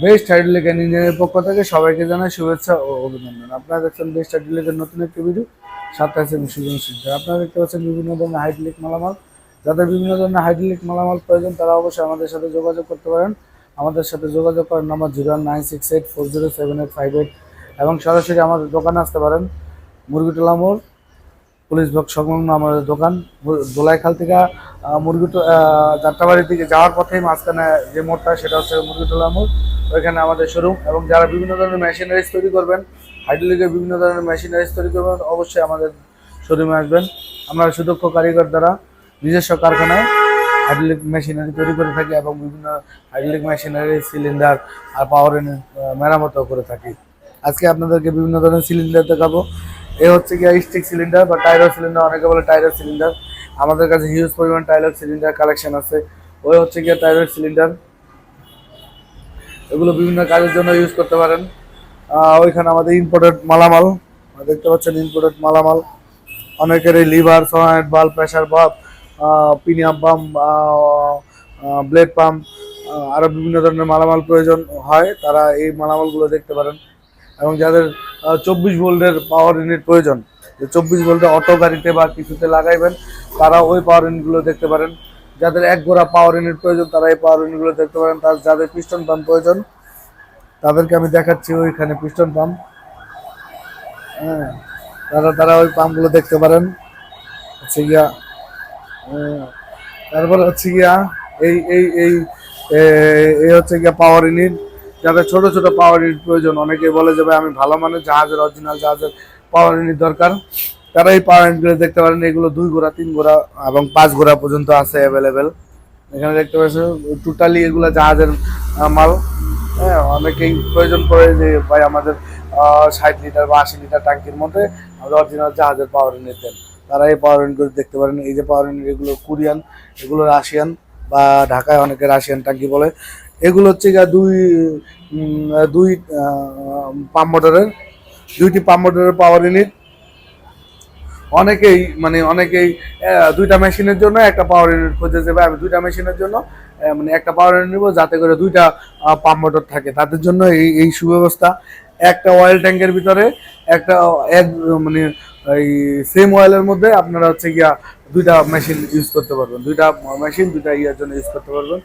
Best hydraulic and ইঞ্জিনের পক্ষ থেকে সবাইকে জানাই শুভেচ্ছা ও অভিনন্দন। আপনারা দেখছেন বেস্ট হাইড্রোলিকের নতুন একটি ভিডিও সাথে আছে সুজন সিদ্ধ। আপনারা দেখতে পাচ্ছেন বিভিন্ন ধরনের হাইড্রোলিক মালামাল। যাদের বিভিন্ন ধরনের হাইড্রোলিক মালামাল প্রয়োজন, তারা অবশ্যই আমাদের সাথে যোগাযোগ করতে পারেন। আমাদের সাথে যোগাযোগ করার number zero nine six eight four zero seven eight five eight এবং সরাসরি আমাদের দোকানে আসতে পারেন মুরগিটোলা মোড়। পুলিশ ব্লক সংলগ্ন আমাদের দোকান, দোলাইখাল থেকে মুরগিটো যাত্রাবাড়ির দিকে যাওয়ার পথেই মাঝখানে যে মোড়টা, সেটা হচ্ছে মুরগিটোলা মোড়। ওইখানে আমাদের শোরুম এবং যারা বিভিন্ন ধরনের মেশিনারিজ তৈরি করবেন হাইড্রোলিকের বিভিন্ন ধরনের মেশিনারিজ তৈরি করবেন, অবশ্যই আমাদের শোরুমে আসবেন। আমরা সুদক্ষ কারিগর দ্বারা নিজস্ব কারখানায় হাইড্রোলিক মেশিনারি তৈরি করে থাকি এবং বিভিন্ন হাইড্রোলিক মেশিনারি সিলিন্ডার আর পাওয়ার মেরামতও করে থাকি। আজকে আপনাদেরকে বিভিন্ন ধরনের সিলিন্ডার দেখাবো। এ হচ্ছে গিয়ে স্টিক সিলিন্ডার বা টাইলার সিলিন্ডার অনেকে বলে টাইলার সিলিন্ডার আমাদের কাছে হিউজ পরিমাণ টাইলার সিলিন্ডার কালেকশন আছে। ওই হচ্ছে গিয়ে টাইলার সিলিন্ডার এগুলো বিভিন্ন কাজের জন্য ইউজ করতে পারেন। ওইখানে আমাদের ইম্পোর্টেড মালামাল, দেখতে পাচ্ছেন ইম্পোর্টেড মালামাল। অনেকের এই lever সয়েন্ট bulb pressure bulb পিনিয়াম pump blade pump আরও বিভিন্ন ধরনের মালামাল প্রয়োজন হয়, তারা এই মালামালগুলো দেখতে পারেন। এবং যাদের চব্বিশ ভোল্টের পাওয়ার ইউনিট প্রয়োজন যে চব্বিশ ভোল্টের অটো গাড়িতে বা কিছুতে লাগাইবেন তারা ওই পাওয়ার ইউনিটগুলো দেখতে পারেন। যাদের এক গোড়া পাওয়ার ইউনিট প্রয়োজন তারা এই পাওয়ার ইউনিটগুলো দেখতে পারেন। তার যাদের পিস্টন পাম্প প্রয়োজন তাদেরকে আমি দেখাচ্ছি ওইখানে পিস্টন পাম্প হ্যাঁ তারা তারা ওই পাম্পগুলো দেখতে পারেন। হচ্ছে গিয়া আহ, তারপর হচ্ছে গিয়া এই এই এই হচ্ছে গিয়া পাওয়ার ইউনিট যাদের ছোট ছোট পাওয়ার ইউনিট প্রয়োজন। অনেকে বলে যে, ভাই, আমি ভালো মানের জাহাজের অরিজিনাল জাহাজের পাওয়ার ইউনিট দরকার। তারা এই পাওয়ার ইউনিটগুলো দেখতে পারেন, এগুলো দুই গোড়া, তিন ঘোড়া এবং পাঁচ ঘোড়া পর্যন্ত আছে অ্যাভেলেবেল এখানে দেখতে পাচ্ছেন টোটালি এগুলো জাহাজের মাল। হ্যাঁ অনেকেই প্রয়োজন পড়ে যে, ভাই, আমাদের ষাট লিটার বা আশি লিটার ট্যাঙ্কির মধ্যে আমাদের অরিজিনাল জাহাজের পাওয়ার দেন তারা এই পাওয়ার ইউনিটগুলো দেখতে পারেন। এই যে পাওয়ার এগুলো কোরিয়ান, এগুলো রাশিয়ান বা ঢাকায় অনেকে রাশিয়ান ট্যাঙ্কি বলে। এগুলো হচ্ছে গিয়ে দুই দুই পাম্প মোটরের, দুইটি পাম্প মোটরের পাওয়ার ইউনিট অনেকেই মানে অনেকেই দুইটা মেশিনের জন্য একটা পাওয়ার ইউনিট খুঁজে যাবে আমি দুইটা মেশিনের জন্য মানে একটা পাওয়ার ইউনিট নিবো, যাতে করে দুইটা পাম্প মোটর থাকে। তাদের জন্য এই এই সুব্যবস্থা। একটা অয়েল ট্যাঙ্কের ভিতরে, একটা এক মানে এই সেম অয়েলের মধ্যে আপনারা হচ্ছে গিয়া দুইটা মেশিন ইউজ করতে পারবেন। দুইটা মেশিন দুইটা ইয়ার জন্য ইউজ করতে পারবেন।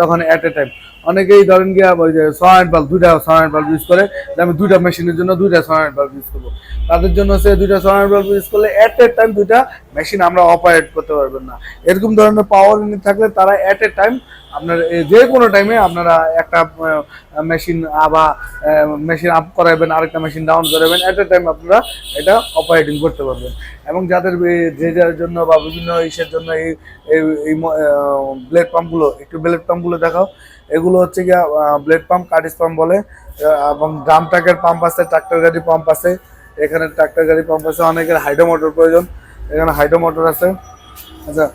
তখন অ্যাট এ টাইম অনেকেই ধরেন গিয়া ওই যে সয়েন্ট বাল্ব দুইটা সয়েন্ট বাল্ব ইউজ করে আমি দুইটা মেশিনের জন্য দুইটা সয়েন্ট বাল্ব ইউজ করব। তাদের জন্য সে দুইটা সয়েন্ট বাল্ব ইউজ করলে অ্যাট এ টাইম দুইটা মেশিন আমরা অপারেট করতে পারবেন না। এরকম ধরনের পাওয়ার ইউনিট থাকলে তারা অ্যাট এ টাইম আপনার যে কোনো টাইমে আপনারা একটা মেশিন আবার মেশিন আপ করাবেন আরেকটা মেশিন ডাউন করাবেন অ্যাট এ টাইম আপনারা এটা অপারেটিং করতে পারবেন। এবং যাদের যে যার জন্য বা বিভিন্ন ইসের জন্য এই, এই- ব্লেড পাম্পগুলো একটু ব্লেড পাম্পগুলো দেখাও। এগুলো হচ্ছে গিয়া ব্লেড পাম্প কাটিস পাম্প বলে এবং ড্রাম ট্রাকের পাম্প আছে ট্রাক্টর গাড়ি পাম্প আছে, এখানে ট্রাক্টর গাড়ি পাম্প আছে, অনেকের হাইড্রো মোটর প্রয়োজন, এখানে হাইড্রো মোটর আছে। আচ্ছা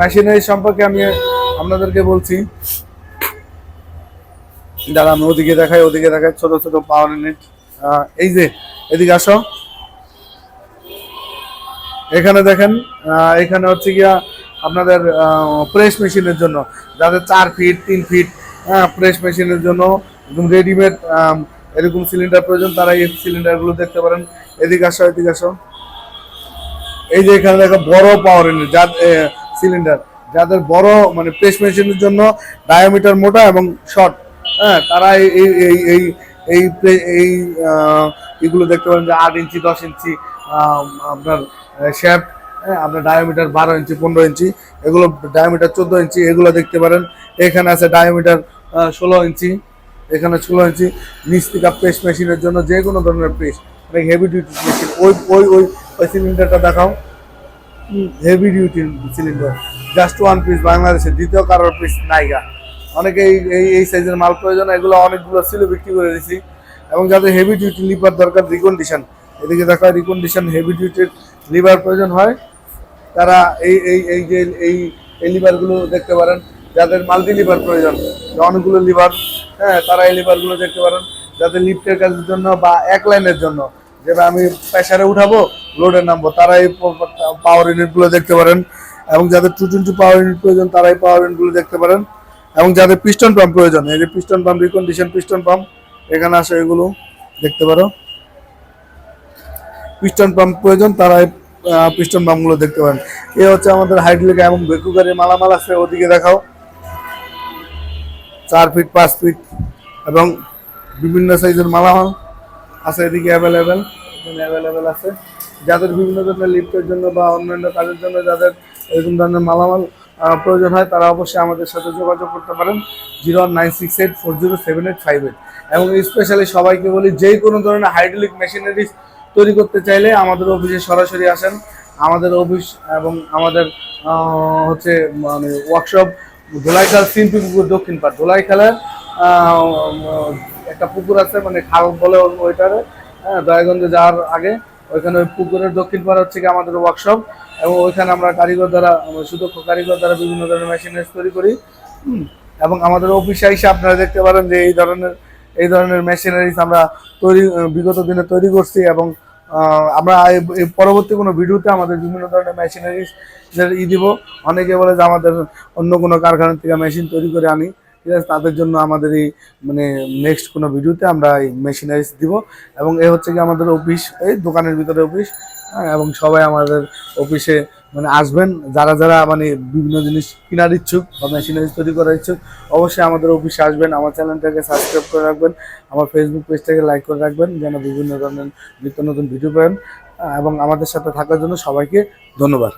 মেশিনারি সম্পর্কে আমি আপনাদেরকে বলছি। দাঁড়া, আমি ওদিকে দেখাই ওদিকে দেখাই, ছোট ছোট পাওয়ার ইউনিট এই যে, এদিকে আসো। এখানে দেখেন এখানে হচ্ছে গিয়া আপনাদের প্রেস মেশিনের জন্য, যাদের চার ফিট তিন ফিট হ্যাঁ প্রেস মেশিনের জন্য একদম রেডিমেড এরকম সিলিন্ডার প্রয়োজন, তারা এই সিলিন্ডারগুলো দেখতে পারেন। এদিকে আসো এদিকে আসো। এই যে এখানে দেখো, বড় পাওয়ার যা সিলিন্ডার যাদের বড় মানে প্রেস মেশিনের জন্য ডায়ামিটার মোটা এবং শর্ট হ্যাঁ তারা এই এই এই এই এই এই এগুলো দেখতে পারেন যে আট ইঞ্চি, দশ ইঞ্চি আপনার শ্যাফট হ্যাঁ আপনার ডায়ামিটার বারো ইঞ্চি পনেরো ইঞ্চি এগুলো ডায়ামিটার চোদ্দ ইঞ্চি এগুলো দেখতে পারেন। এখানে আছে ডায়ামিটার ষোলো ইঞ্চি এখানে ষোলো ইঞ্চি। নিচ থেকে প্রেস মেশিনের জন্য যে কোনো ধরনের প্রেস মানে হেভি ডিউটি মেশিন ওই ওই ওই ওই সিলিন্ডারটা দেখাও। Heavy duty cylinder just one piece বাংলাদেশে দ্বিতীয় কারোর পিস নাইগা অনেকে এই এই এই সাইজের মাল প্রয়োজন এগুলো অনেকগুলো ছিল বিক্রি করে দিছি। এবং যাদের হেভি ডিউটি লিপার দরকার রিকন্ডিশন এদিকে দেখা রিকন্ডিশন হেভি ডিউটির লিভার প্রয়োজন হয়। তারা এই এই এই যে, এই এই লিভারগুলো দেখতে পারেন, যাদের মাল্টি লিভার প্রয়োজন অনেকগুলো লিভার হ্যাঁ তারা এই লিভারগুলো দেখতে পারেন, যাদের লিফটের কাজের জন্য বা এক লাইনের জন্য। যেটা আমি প্রেশারে উঠাবো লোডে নামবো তারা এই পাওয়ার ইউনিটগুলো দেখতে পারেন। এবং যাদের টু টোয়েন্টি পাওয়ার ইউনিট প্রয়োজন তারা এই পাওয়ার ইউনিটগুলো দেখতে পারেন। এবং যাদের পিস্টন পাম্প প্রয়োজন, এই যে piston pump recondition piston pump এখানে আসে এগুলো দেখতে পারো। পিস্টন পাম্প প্রয়োজন তারা পিস্টন পাম্পগুলো দেখতে পারেন। এ হচ্ছে আমাদের হাইড্রোলিক এবং বেকুকারের মালামাল আছে, ওদিকে দেখাও। চার ফিট পাঁচ ফিট এবং বিভিন্ন সাইজের মালামাল আছে এদিকে অ্যাভেলেবেল অ্যাভেলেবেল আছে। যাদের বিভিন্ন ধরনের লিফটের জন্য বা অন্যান্য কাজের জন্য যাদের এরকম ধরনের মালামাল প্রয়োজন হয়, তারা অবশ্যই আমাদের সাথে যোগাযোগ করতে পারেন। Zero nine six eight four zero seven eight five eight. এবং স্পেশালি সবাইকে বলি যে কোনো ধরনের হাইড্রোলিক মেশিনারি তৈরি করতে চাইলে আমাদের অফিসে সরাসরি আসেন। আমাদের অফিস এবং আমাদের হচ্ছে মানে ওয়ার্কশপ ধোলাইখাল সিম্পি পুকুর দক্ষিণ পাড়। ধোলাইখালের একটা পুকুর আছে মানে খাল বলে ওইটারে হ্যাঁ দয়াগঞ্জে যাওয়ার আগে। ওইখানে ওই পুকুরের দক্ষিণ পাড় হচ্ছে আমাদের ওয়ার্কশপ এবং ওইখানে আমরা কারিগর দ্বারা সুদক্ষ কারিগর দ্বারা বিভিন্ন ধরনের মেশিনারিজ তৈরি করি। এবং আমাদের অফিসে এসে আপনারা দেখতে পারেন যে এই ধরনের এই ধরনের মেশিনারিজ আমরা তৈরি বিগত দিনে তৈরি করছি এবং আমরা পরবর্তী কোনো ভিডিওতে আমাদের বিভিন্ন ধরনের মেশিনারিজ ই দিব। অনেকে বলে যে আমাদের অন্য কোনো কারখানা থেকে মেশিন তৈরি করে আনি। ঠিক আছে তাদের জন্য আমাদের এই মানে নেক্সট কোনো ভিডিওতে আমরা এই মেশিনারিজ দিব। এবং এ হচ্ছে কি আমাদের অফিস এই দোকানের ভিতরে অফিস হ্যাঁ, এবং সবাই আমাদের অফিসে মানে আসবেন, যারা যারা মানে বিভিন্ন জিনিস কেনার ইচ্ছুক বা মেশিনারি তৈরি করার ইচ্ছুক, অবশ্যই আমাদের অফিসে আসবেন, আমার চ্যানেলটাকে সাবস্ক্রাইব করে রাখবেন, আমার ফেসবুক পেজটাকে লাইক করে রাখবেন, যেন বিভিন্ন ধরনের নিত্য নতুন ভিডিও পাবেন এবং আমাদের সাথে থাকার জন্য সবাইকে ধন্যবাদ।